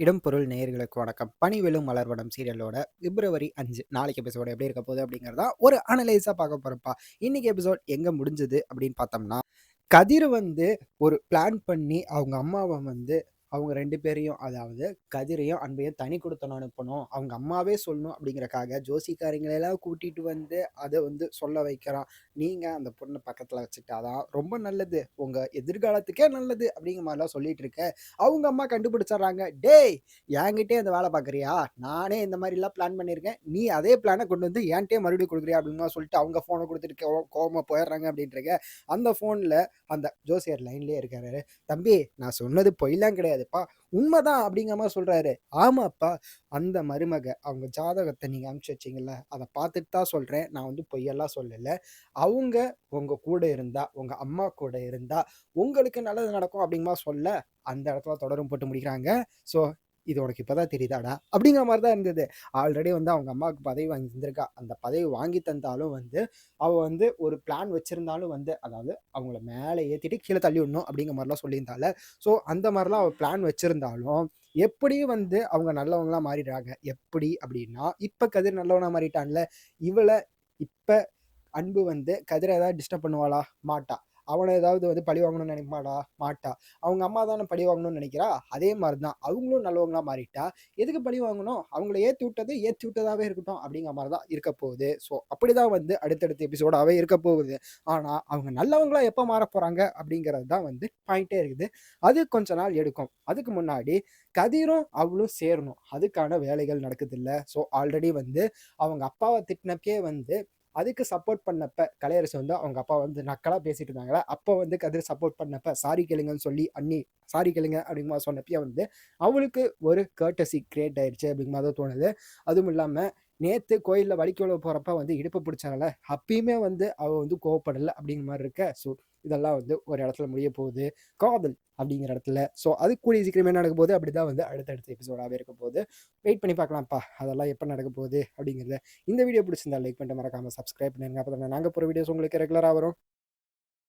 இடம் பொருள் நேயர்களுக்கு வணக்கம். பனிவெளும் மலர்வடம் சீரியலோட பிப்ரவரி அஞ்சு நாளைக்கு எபிசோடு எப்படி இருக்க போகுது அப்படிங்கிறதா ஒரு அனலைஸாக பார்க்க போகிறப்பா இன்னைக்கு எபிசோட் எங்கே முடிஞ்சது அப்படின்னு பார்த்தோம்னா கதிர் வந்து ஒரு பிளான் பண்ணி அவங்க அம்மாவை வந்து அவங்க ரெண்டு பேரையும் அதாவது கதிரையும் அன்பையும் தனி கொடுத்தனும் அனுப்பணும். அவங்க அம்மாவே சொல்லணும் அப்படிங்கறக்காக ஜோசிக்காரங்களெல்லாம் கூட்டிட்டு வந்து அதை வந்து சொல்ல வைக்கிறான். நீங்க அந்த பொண்ணை பக்கத்துல வச்சுட்டாதான் ரொம்ப நல்லது. உங்க எதிர்காலத்துக்கே நல்லது அப்படிங்கிற மாதிரிலாம் சொல்லிட்டு இருக்க. அவங்க அம்மா கண்டுபிடிச்சிடுறாங்க. டேய் என்கிட்டே அந்த வேலை பார்க்குறியா? நானே இந்த மாதிரிலாம் பிளான் பண்ணியிருக்கேன். நீ அதே பிளானை கொண்டு வந்து என்கிட்டயே மறுபடியும் கொடுக்குறியா அப்படின்னு சொல்லிட்டு அவங்க ஃபோனை கொடுத்துட்டு கோவமாக போயிடுறாங்க அப்படின்ட்டுருக்க அந்த ஃபோனில் அந்த ஜோசியர் லைன்லேயே இருக்காரு. தம்பி நான் சொன்னது பொய்லாம் முடியாதுப்பா உண்மைதான் அப்படிங்கிற மாதிரி சொல்றாரு. ஆமாப்பா அந்த மருமக அவங்க ஜாதகத்தை நீங்க அனுப்பிச்சி வச்சிங்கள அதை பார்த்துட்டு தான் சொல்றேன். நான் வந்து பொய்யெல்லாம் சொல்லல. அவங்க உங்க கூட இருந்தா உங்க அம்மா கூட இருந்தா உங்களுக்கு நல்லது நடக்கும் அப்படிங்கிற சொல்ல அந்த இடத்துல தொடரும் போட்டு முடிக்கிறாங்க. ஸோ இது உனக்கு இப்போதான் தெரியுதாடா? அப்படிங்கிற மாதிரி தான் இருந்தது. ஆல்ரெடி வந்து அவங்க அம்மாவுக்கு பதவி வாங்கி தந்திருக்கா அந்த பதவி வாங்கி தந்தாலும் வந்து அவள் வந்து ஒரு பிளான் வச்சிருந்தாலும் வந்து அதாவது அவங்கள மேலே ஏற்றிட்டு கீழே தள்ளி விடணும் அப்படிங்கிற மாதிரிலாம் சொல்லியிருந்தால. ஸோ அந்த மாதிரிலாம் அவள் பிளான் வச்சிருந்தாலும் எப்படியும் வந்து அவங்க நல்லவங்களாக மாறிடுறாங்க? எப்படி அப்படின்னா இப்போ கதிர் நல்லவனாக மாறிட்டான்ல. இவளை இப்போ அன்பு வந்து கதிரை ஏதாவது டிஸ்டர்ப் பண்ணுவாளா? மாட்டா. அவனை ஏதாவது வந்து பழி வாங்கணும்னு நினைப்பாடா? மாட்டா. அவங்க அம்மா தானே பழி வாங்கணும்னு நினைக்கிறா? அதே மாதிரி தான் அவங்களும் நல்லவங்களா மாறிட்டா. எதுக்கு பழி வாங்கணும்? அவங்கள ஏற்றி விட்டது ஏற்றி விட்டதாகவே இருக்கட்டும் அப்படிங்கிற மாதிரி தான் இருக்க போகுது. ஸோ அப்படிதான் வந்து அடுத்தடுத்த எபிசோடாகவே இருக்க போகுது. ஆனால் அவங்க நல்லவங்களா எப்போ மாற போகிறாங்க அப்படிங்கிறது தான் வந்து பாயிண்டே இருக்குது. அது கொஞ்ச நாள் எடுக்கும். அதுக்கு முன்னாடி கதிரும் அவளும் சேரணும். அதுக்கான வேலைகள் நடக்குது இல்லை. ஸோ ஆல்ரெடி வந்து அவங்க அப்பாவை திட்டினப்பே வந்து அதுக்கு சப்போர்ட் பண்ணப்ப கலையரசு வந்து அவங்க அப்பா வந்து நக்கலாக பேசிட்டு இருந்தாங்களா அப்போ வந்து கதிர் சப்போர்ட் பண்ணப்ப சாரி கேளுங்கன்னு சொல்லி அண்ணி சாரி கேளுங்க அப்படிங்கிற மாதிரி சொன்னப்பயே வந்து அவளுக்கு ஒரு கேர்டசி கிரியேட் ஆயிடுச்சு அப்படிங்கிற மாதிரி தான் தோணுது. அதுவும் இல்லாமல் நேற்று கோயிலில் வலிக்கோல போகிறப்ப வந்து இடுப்பு பிடிச்சாங்கல்ல அப்பயுமே வந்து அவள் வந்து கோவப்படலை அப்படிங்கிற மாதிரி இருக்க ஸோ இதெல்லாம் வந்து ஒரு இடத்துல முடிய போகுது. காதல் அப்படிங்கிற இடத்துல. ஸோ அது கூடிய சீக்கிரமே நடக்க போகுது அப்படிதான் வந்து அடுத்தடுத்த எபிசோடாகவே இருக்க போகுது வெயிட் பண்ணி பார்க்கலாம்ப்பா. அதெல்லாம் எப்போ நடக்க போகுது அப்படிங்கிறத இந்த வீடியோ பிடிச்சிருந்தா லைக் பண்ணிட்டு மறக்காமல் சப்ஸ்கிரைப் பண்ணுங்க அப்போ நாங்கள் போகிற வீடியோஸ் உங்களுக்கு ரெகுலராக வரும்.